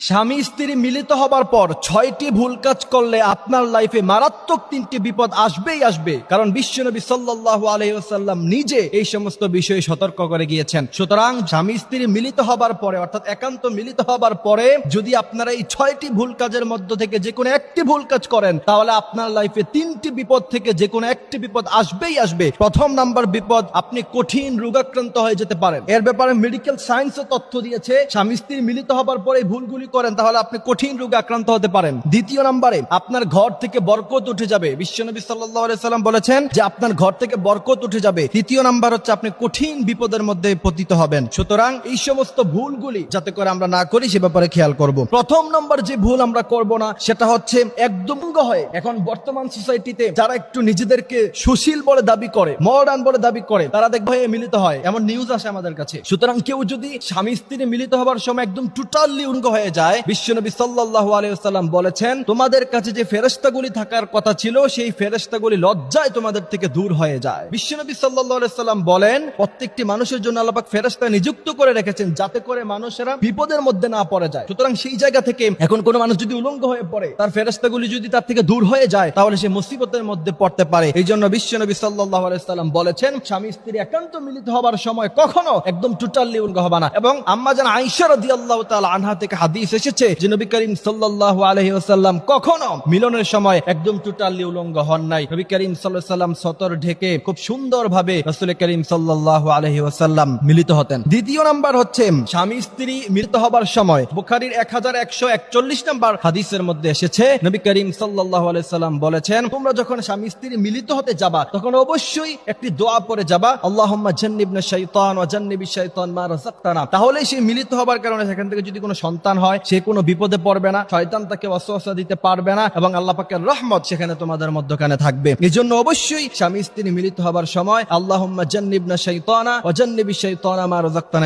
স্বামী স্ত্রী মিলিত হবার পর ছয়টি ভুল কাজ করলে আপনার লাইফে মারাত্মক তিনটি বিপদ আসবেই আসবে। কারণ বিশ্বনবী সাল্লাল্লাহু আলাইহি নিজে এই সমস্ত বিষয়ে সতর্ক করে গিয়েছেন। সুতরাং স্বামী স্ত্রী মিলিত হবার পরে, অর্থাৎ একান্ত মিলিত হবার পরে, যদি আপনারা এই ছয়টি ভুল কাজের মধ্য থেকে যে কোনো একটি ভুল কাজ করেন, তাহলে আপনার লাইফে তিনটি বিপদ থেকে যে কোনো একটি বিপদ আসবেই আসবে। প্রথম নাম্বার বিপদ, আপনি কঠিন, রোগাক্রান্ত হয়ে যেতে পারেন। এর ব্যাপারে মেডিকেল সায়েন্সও তথ্য দিয়েছে, স্বামী স্ত্রী মিলিত হবার পরে এই ভুলগুলি করেন, তাহলে আপনি কঠিন রোগে আক্রান্ত হতে পারেন। দ্বিতীয় নাম্বারে, আপনার ঘর থেকে বরকত উঠে যাবে। বিশ্বনবী সাল্লাম বলেছেন যে, আপনার ঘর থেকে বরকত উঠে যাবে। তৃতীয় নাম্বার হচ্ছে, আপনি কঠিন বিপদের মধ্যে পতিত হবেন। সুতরাং, এই সমস্ত ভুলগুলি যাতে করে আমরা না করি, সে ব্যাপারে খেয়াল করব। প্রথম নম্বর যে ভুল আমরা করব না, সেটা হচ্ছে একদম হয়ে। এখন বর্তমান সোসাইটিতে যারা একটু নিজেদেরকে সুশীল বলে দাবি করে, মডার্ন বলে দাবি করে, তারা হয়ে মিলিত হয়। এমন নিউজ আসে আমাদের কাছে। সুতরাং কেউ যদি স্বামী স্ত্রী মিলিত হবার সময় একদম টোটালি উঙ্গ হয়ে যায়, বিশ্বনবী সাল্লাল্লাহু আলাইহি ওয়াসাল্লাম বলেছেন, তোমাদের কাছে যে ফেরেশতাগুলি থাকার কথা ছিল, সেই ফেরেশতাগুলি লজ্জায় তোমাদের থেকে দূর হয়ে যায়। বিশ্বনবী সাল্লাল্লাহু আলাইহি সাল্লাম বলেন, প্রত্যেকটি মানুষের জন্য আল্লাহ পাক ফেরেশতা নিযুক্ত করে রেখেছেন যাতে করে মানুষেরা বিপদের মধ্যে না পড়ে যায়। সুতরাং সেই জায়গা থেকে এখন কোন মানুষ যদি উলঙ্গ হয়ে পড়ে, তার ফেরেশতাগুলি যদি তার থেকে দূর হয়ে যায়, তাহলে সে মুসিবতের মধ্যে পড়তে পারে। এই জন্য বিশ্বনবী সাল্লাল্লাহু আলাইহি সাল্লাম বলেছেন, স্বামী স্ত্রী একান্ত মিলিত হবার সময় কখনো একদম টোটালি উলঙ্গ হবে না। এবং আম্মা আয়েশা রাদিয়াল্লাহু তাআলা আনহা থেকে হাদিস এসেছে যে নবী করিম সাল্লাল্লাহু আলাইহি ওয়াসাল্লাম কখনো মিলনের সময় একদম টোটালি উলঙ্গ হন নাই। নবী করিম সাল্লাল্লাহু সাল্লাম সতর ঢেকে খুব সুন্দরভাবে রাসূল করিম সাল্লাল্লাহু আলাইহি ওয়াসাল্লাম মিলিত হতেন। দ্বিতীয় নাম্বার হচ্ছে স্বামী স্ত্রী মিলিত হবার সময়। বুখারীর 1141 নাম্বার হাদিসের মধ্যে এসেছে, নবী করিম সাল্লাল্লাহু আলাইহি সাল্লাম বলেছেন, তোমরা যখন স্বামী স্ত্রী মিলিত হতে যাবা, তখন অবশ্যই একটি দোয়া পড়ে যাবা, আল্লাহুম্মা জান্নিবনা শাইতান ওয়া জান্নিবিশ শাইতান মা রাযাকতানা। তাহলে সেই মিলিত হবার কারণে সেখান থেকে যদি কোনো সন্তান হয় সে কোনো বিপদে পড়বে না, শয়তান তাকে অস্ত্র দিতে পারবে না এবং আল্লাহ পাকের রহমত সেখানে তোমাদের মধ্যখানে থাকবে। এই জন্য অবশ্যই স্বামী স্ত্রী মিলিত হবার সময়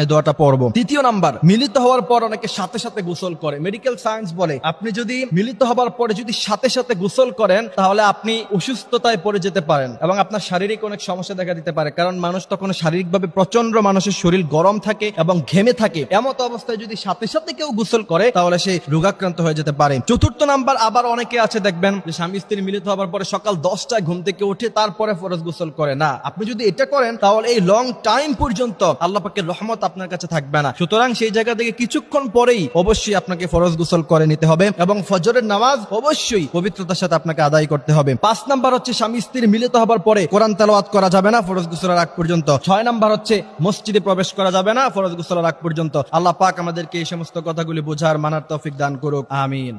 এই দোয়াটা পড়ব। তৃতীয় নাম্বার, মিলিত হওয়ার পর অনেকে সাথে সাথে গোসল করে। মেডিকেল সায়েন্স বলে, আপনি যদি মিলিত হবার পরে যদি সাথে সাথে গোসল করেন, তাহলে আপনি অসুস্থতায় পড়ে যেতে পারেন এবং আপনার শারীরিক অনেক সমস্যা দেখা দিতে পারে, কারণ মানুষ তখন শারীরিকভাবে প্রচণ্ড মানুষের শরীর গরম থাকে এবং ঘেমে থাকে। এমত অবস্থায় যদি সাথে সাথে কেউ গোসল করে তাহলে সে রোগাক্রান্ত হয়ে যেতে পারে। চতুর্থ নাম্বার আবার অনেকে আছে, দেখবেন যে স্বামী, স্ত্রী মিলিত হবার পরে সকাল দশটায় ঘুম থেকে উঠে তারপরে ফরজ গোসল করে। না, আপনি যদি এটা করেন, তাহলে এই লং টাইম পর্যন্ত আল্লাহ পাকের রহমত আপনার কাছে থাকবে না। সুতরাং সেই জায়গা থেকে কিছুক্ষণ পরেই অবশ্যই আপনাকে ফরজ গোসল করে নিতে হবে এবং ফজরের নামাজ অবশ্যই পবিত্রতার সাথে আপনাকে আদায় করতে হবে। পাঁচ নাম্বার হচ্ছে, স্বামী, স্ত্রী মিলিত হবার পরে কোরআন তেলাওয়াত করা যাবে না ফরজ গোসলের আগ পর্যন্ত। ছয় নাম্বার হচ্ছে, মসজিদে প্রবেশ করা যাবে না ফরজ গোসলের আগ পর্যন্ত। আল্লাহ পাক আমাদেরকে এই সমস্ত কথাগুলি বোঝার মানার তৌফিক দান করুক আমিন।